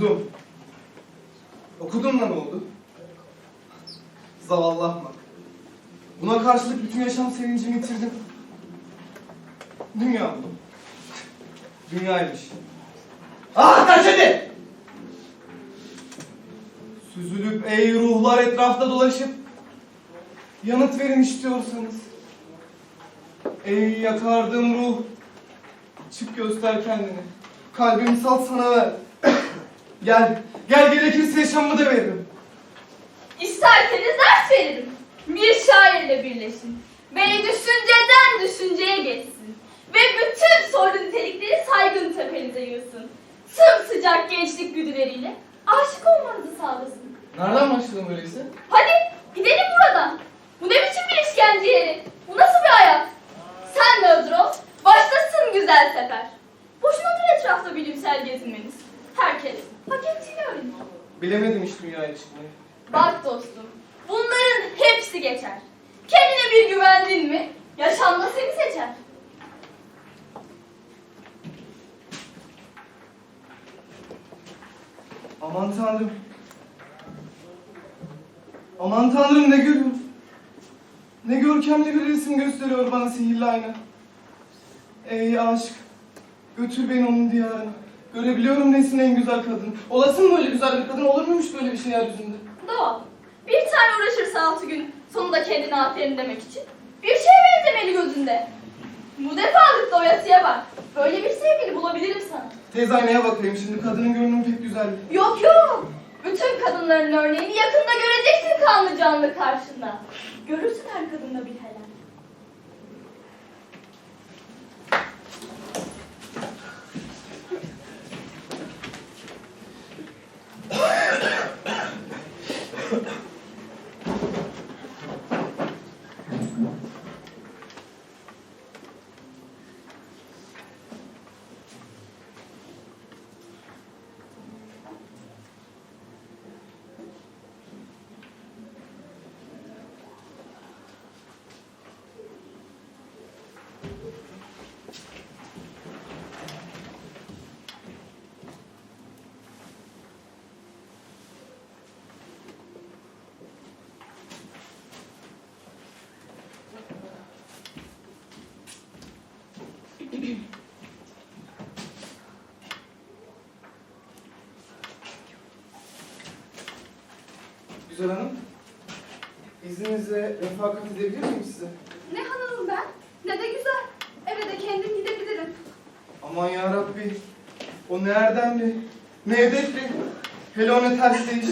Okudum. Okudum da ne oldu? Zavallı ahmak. Buna karşılık bütün yaşam sevincimi yitirdim. Dünya bu. Dünyaymış. Ah hadi! Süzülüp ey ruhlar etrafta dolaşıp yanıt verin istiyorsanız. Ey yakardığım ruh, çık göster kendini. Kalbimi sal sana ver. Gel, gel gerekirse yaşamımı da veririm. İsterseniz ders veririm. Bir şairle birleşin. Beni düşünceden düşünceye geçsin. Ve bütün sorun nitelikleri saygın tepenize yığsın. Sımsıcak gençlik güdüleriyle aşık olmanızı sağlasın. Nereden başladın böyleyse? Hadi gidelim buradan. Bu ne biçim bir işkence yeri? Bu nasıl bir hayat? Sen de hazır ol. Başlasın güzel sefer. Boşunadır etrafta bilimsel gezinmeniz. Herkes hak ettiğini öğrenir. Bilemedim hiç dünyaya çıkmayı. Bak dostum, bunların hepsi geçer. Kendine bir güvendin mi, yaşamda seni seçer. Aman tanrım. Aman tanrım ne görüyorum. Ne görkemli bir resim gösteriyor bana sihirli ayna. Ey aşk, götür beni onun diyarına. Görebiliyorum nesin en güzel kadın. Olası mı böyle güzel bir kadın? Olur muymuş böyle bir şey yeryüzünde? Doğal. Bir tane uğraşırsa altı gün, sonunda kendine aferin demek için. Bir şeye benzemeli gözünde. Bu defalık doyasıya bak. Böyle bir sevgili bulabilirim sana. Tez aynaya bakayım şimdi kadının görünümü pek güzel. Yok yok. Bütün kadınların örneğini yakında göreceksin kanlı canlı karşında. Görürsün her kadında bir helal. Güzel hanım. İzninizle refakat edebilir miyim size? Ne hanımım ben, ne de güzel. Eve de kendim gidebilirim. Aman ya Rabbi. O ne erdemli, ne edepli. Hele o ne ters değiş.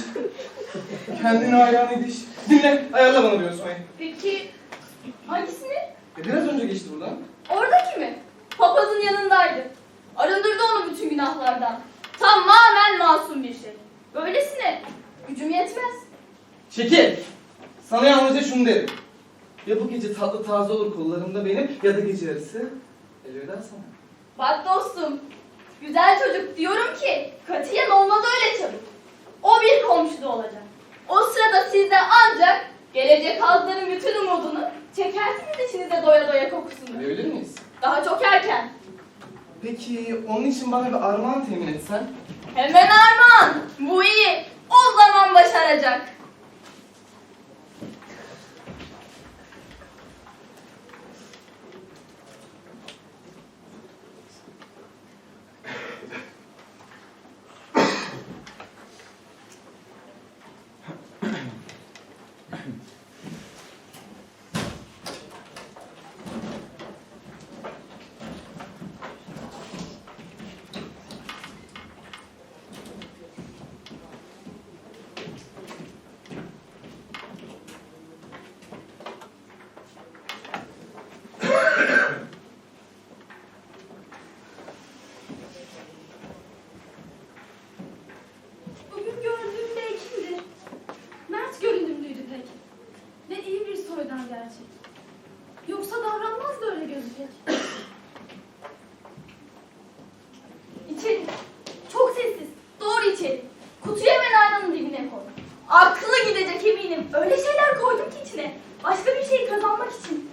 Kendine hayran ediş. Dinle, ayarla bana bir Osman'ı. Peki hangisini? E biraz önce geçti buradan. Oradaki mi? Papazın yanındaydı. Arındırdı onu bütün günahlardan. Tamamen masum bir şey. Böylesine gücüm yetmez. Çekil. Sana yalnızca şunu derim. Ya bu gece tatlı taze olur kollarımda benim ya da gece yarısı elveda sana. Bak dostum, güzel çocuk diyorum ki katiyen olmaz öyle çabuk. O bir komşuda olacak. O sırada siz de ancak gelecek hazların bütün umudunu çekersiniz içinize doya doya kokusunu. Görebilir miyiz? Daha çok erken. Peki onun için bana bir armağan temin etsen? Hemen Armağan, bu iyi. O zaman başaracak. Bugün gördüğüm bey kimdir? Mert görünümlüydü pek. Ne iyi bir soydan gerçek. Yoksa davranmaz da öyle gözükecek. İçeri. Çok sessiz. Doğru içeri. Kutuyu hemen aynanın dibine koy. Aklı gidecek eminim. Öyle şeyler koydum ki içine. Başka bir şey kazanmak için.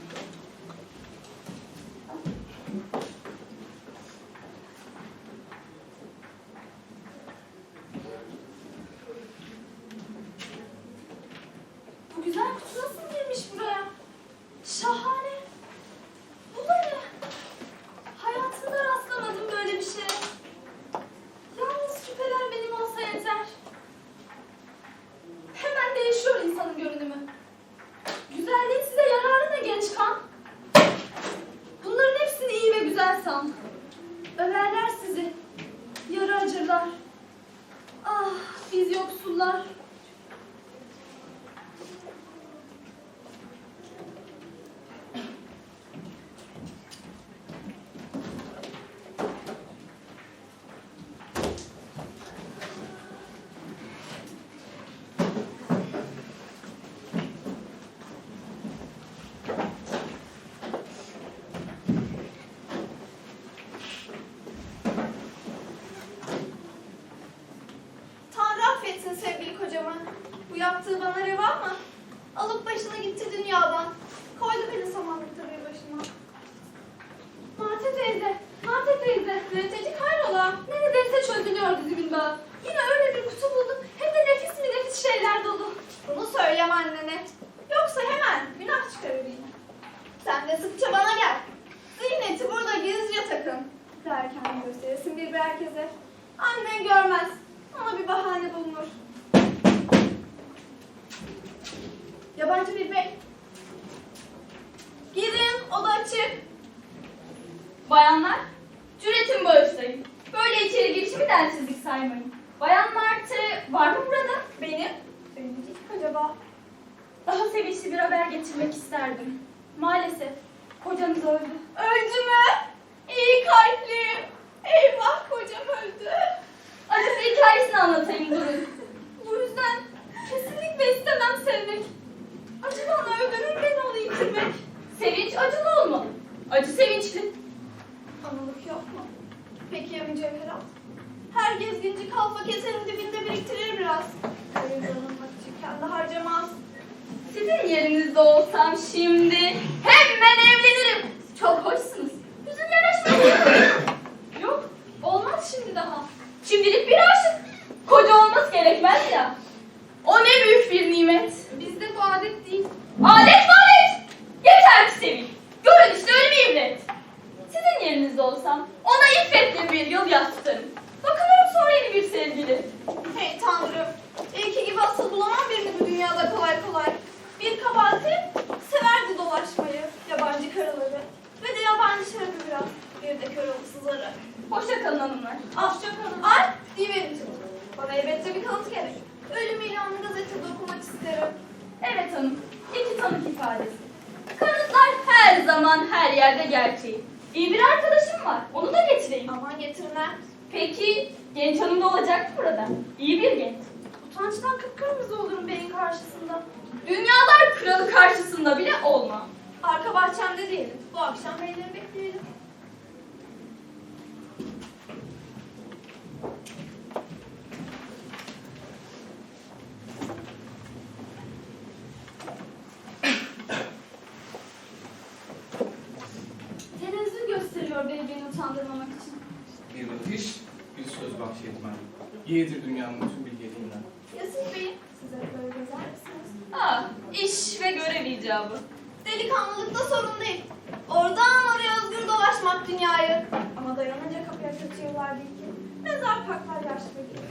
kocama. Bu yaptığı bana reva mı? Alıp başına gitti dünyadan. Koydu beni samanlıkta bir başıma. Mate teyze, Mate teyze. Müneccecik hayrola? Neredeyse çözülüyor dizimin bağı. Yine öyle bir kutu buldum. Hem de nefis mi nefis şeyler dolu. Bunu söyleme annene. Yoksa hemen günah çıkarır yine. Sen de sıkça bana gel. Ziyneti burada gizlice takın. Derken gösterirsin bir herkese. Annen görmez. Ona bir bahane bulunur. Yabancı bir bey. Girin, oda açık. Bayanlar, cüretimi bağışlayın. Böyle içeri girişimi densizlik saymayın. Bayan Martı var mı burada? Benim. Benim değil acaba. Daha sevinçli bir haber getirmek isterdim. Maalesef kocanız öldü. Öldü mü? İyi kalpli. Eyvah kocam öldü. Acısı hikayesini anlatayım durun. Bu yüzden kesinlikle istemem sevmek. Acıdan öldürür beni onu yitirmek. Sevinç acılı olmalı. Acı sevinçli. Anılık yok mu? Peki ya mücevherat? Her gezginci kalfa keserin dibinde biriktirir biraz. Televizyonun için de harcamaz. Sizin yerinizde olsam şimdi hemen evlenirim. Çok hoşsunuz. Yüzüm yanaşmıyor. Yok, olmaz şimdi daha. Şimdilik bir aşık. Koca olması gerekmez ya. O ne büyük bir nimet. Bizde bu adet değil. Adet madet. Yeter ki seveyim. Görün işte bir ibret. Sizin yerinizde olsam ona iffetle bir yıl yas tutarım. Bakılırım sonra yeni bir sevgili. Hey tanrım. İlki gibi asıl bulamam birini bu dünyada kolay kolay. Bir kabahati severdi dolaşmayı. Yabancı karıları. Ve de yabancı şarabı biraz. Bir de kör olsuzları. Hoşça kalın hanımlar. Hoşçakalın. Ay, diyelim Bana elbette bir kanıt gerek. Ölüm ilanı gazetede okumak isterim. Evet hanım, iki tanık ifadesi. Kanıtlar her zaman her yerde gerçeği. İyi bir arkadaşım var, onu da getireyim. Aman getirme. Peki, genç hanım da olacak mı burada? İyi bir genç. Utançtan kıpkırmızı olurum beyin karşısında. Dünyalar kralı karşısında bile olma. Arka bahçemde diyelim. Bu akşam beyleri bekleyelim. Tenezzül gösteriyor bey beni utandırmamak için. Bir bakış, bir söz bahşetmem. Yeğdir dünyanın bütün bilgeliğinden. Ya siz beyim? Size böyle gezer misiniz? Ah, iş ve görev icabı. Delikanlılıkta sorun değil. Oradan oraya özgür dolaşmak dünyayı. Ama dayanınca kapıya kaçıyorlar değil ki. Mezar paklar yaşlı gibi.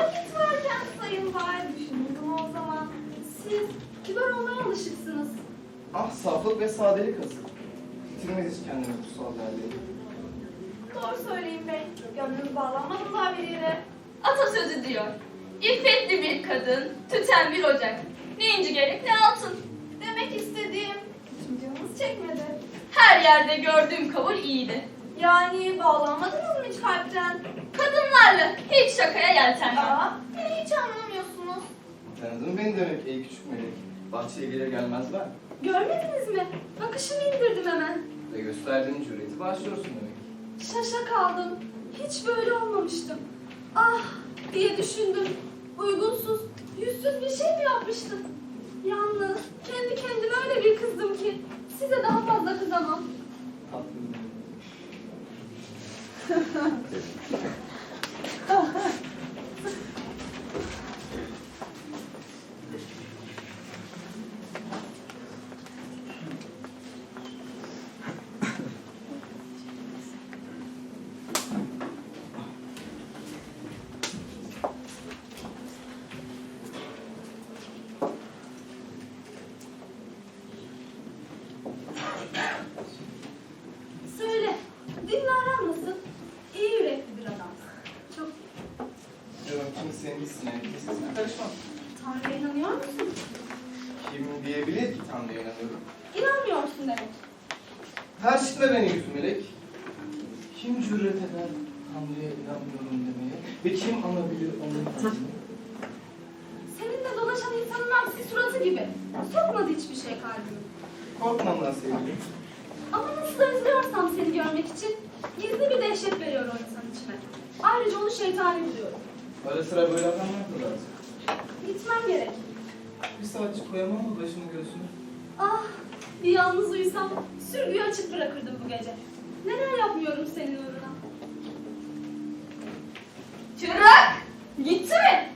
Vakit varken sayın var düşünürdüm o zaman. Siz kibar olmaya alışıksınız. Ah saflık ve sadelik asıl. Bitirmez hiç kendine kutsal değerleri. Doğru söyleyin bey. Gönlünüz bağlanmadı daha bir yere. Atasözü diyor. İffetli bir kadın, tüten bir ocak. Ne inci gerek ne altın. Demek istediğim hiç canınız çekmedi. Her yerde gördüğüm kabul iyiydi. Yani bağlanmadınız mı hiç kalpten? Kadınlarla hiç şakaya yeltenmem. Aa, beni hiç anlamıyorsunuz. Tanıdın beni demek ey küçük melek. Bahçeye gelir gelmez ben. Görmediniz mi? Bakışımı indirdim hemen. Ve gösterdiğin cüreti bağışlıyorsun demek. Şaşa kaldım. Hiç böyle olmamıştım. Ah diye düşündüm. Uygunsuz, yüzsüz bir şey mi yapmıştım? Yalnız kendi kendime öyle bir kızdım ki size daha fazla kızamam. Tanrı'ya inanıyorum? İnanmıyorsun demek. Tercihme beni yüz melek. Kim cüret eder Tanrı'ya inanmıyorum demeye? Ve kim anabilir onun acını? Seninle dolaşan insanın aksi suratı gibi. Sokmadı hiçbir şey kalbime. Korkmam lan sevgilim. Ama nasıl özlüyorsam seni görmek için gizli bir dehşet veriyor o insan içime. Ayrıca onu şeytani buluyorum. Ara sıra böyle adamlar da lazım. Hiç gerek. Bir saatçik koyamam mı başını göğsüne? Ah, bir yalnız uyusam sürgüyü açık bırakırdım bu gece. Neler yapmıyorum senin uğruna. Çırak! Gitti mi?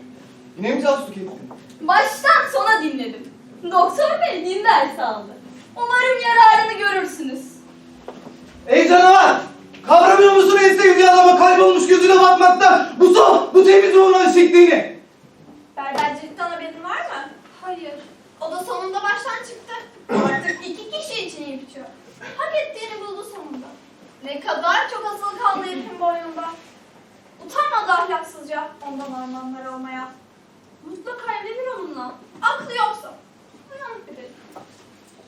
Yine mi casusluk ettin? Baştan sona dinledim. Doktor bey din dersi aldı. Umarım yararını görürsünüz. Ey canavar! Kavramıyor musun en sevdiği adama kaybolmuş gözüne bakmakta bu son, bu temiz ruhun eşitliğini? Berbercilikten haberin var mı? Hayır. O da sonunda baştan çıktı. Artık iki kişi için iyi bitiyor. Hak ettiğini buldu sonunda. Ne kadar çok asılı kaldı herifin boynunda. Utanmadı ahlaksızca ondan ormanlar olmaya. Mutlaka evlenir onunla. Aklı yoksa. Bir herif.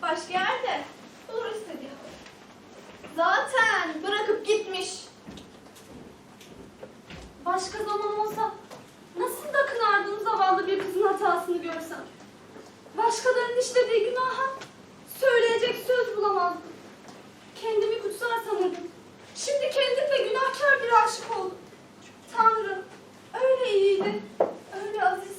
Başka yerde bulur istediği. Zaten bırakıp gitmiş. Başka zaman olsa nasıl da kınardım zavallı bir kızın hatasını görsem. Başkalarının işlediği günaha söyleyecek söz bulamazdım. Kendimi kutsal sanırdım. Şimdi kendim de günahkar bir aşık oldum. Tanrım öyle iyiydi, öyle aziz.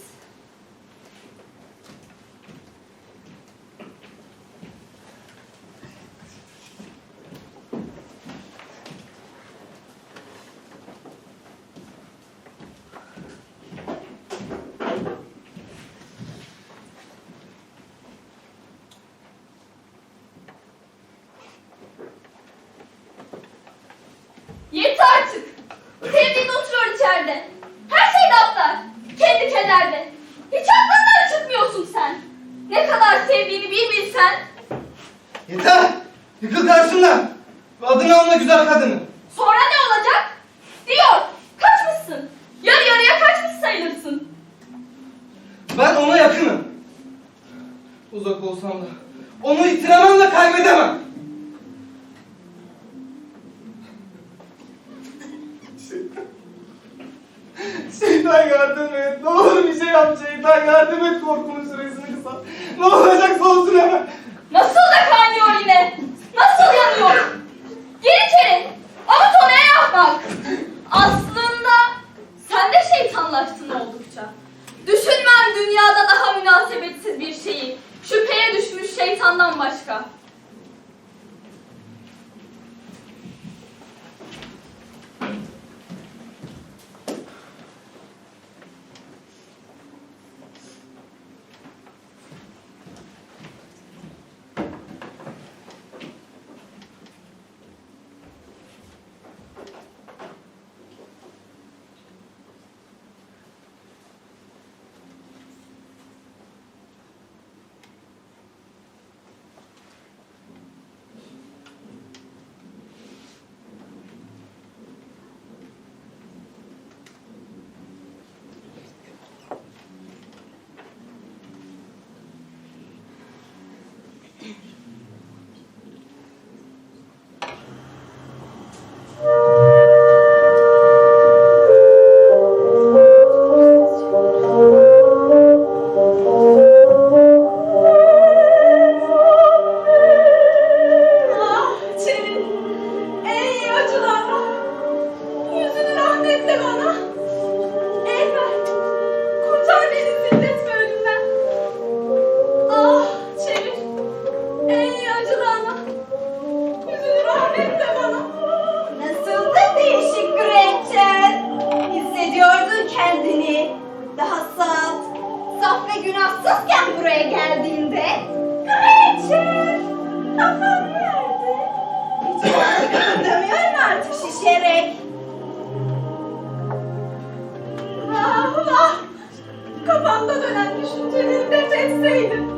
Yeter artık. Sevdiğin oturuyor içeride. Her şeyde atlar. Kendi kederde. Hiç aklından çıkmıyorsun sen. Ne kadar sevdiğini bir bilsen. Yeter! Yıkıl karşımdan! Adını alma güzel kadını. Sonra ne olacak? Diyor. Kaçmışsın. Yarı yarıya kaçmış sayılırsın. Ben ona yakınım. Uzak olsam da onu itiremem ve kaybedemem. Şeytan. Yardım et. Ne olur bir şey yap şeytan yardım et korkunun süresini kısalt. Ne olacaksa olsun hemen. Nasıl da kaynıyor yine? Nasıl yanıyor? machucar. Artık şişerek. Ah ah, kafamda dönen düşünceleri def